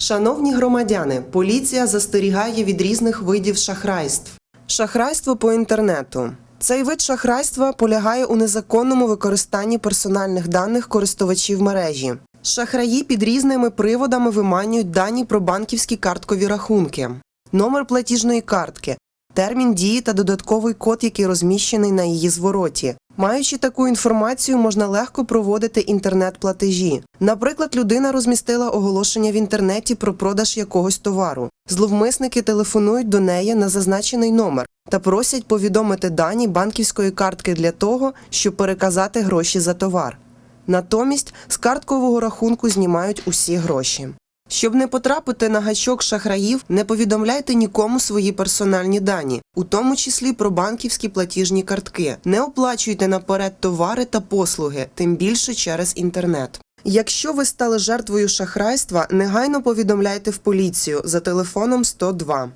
Шановні громадяни, поліція застерігає від різних видів шахрайств. Шахрайство по інтернету. Цей вид шахрайства полягає у незаконному використанні персональних даних користувачів мережі. Шахраї під різними приводами виманюють дані про банківські карткові рахунки, номер платіжної картки, термін дії та додатковий код, який розміщений на її звороті. Маючи таку інформацію, можна легко проводити інтернет-платежі. Наприклад, людина розмістила оголошення в інтернеті про продаж якогось товару. Зловмисники телефонують до неї на зазначений номер та просять повідомити дані банківської картки для того, щоб переказати гроші за товар. Натомість з карткового рахунку знімають усі гроші. Щоб не потрапити на гачок шахраїв, не повідомляйте нікому свої персональні дані, у тому числі про банківські платіжні картки. Не оплачуйте наперед товари та послуги, тим більше через інтернет. Якщо ви стали жертвою шахрайства, негайно повідомляйте в поліцію за телефоном 102.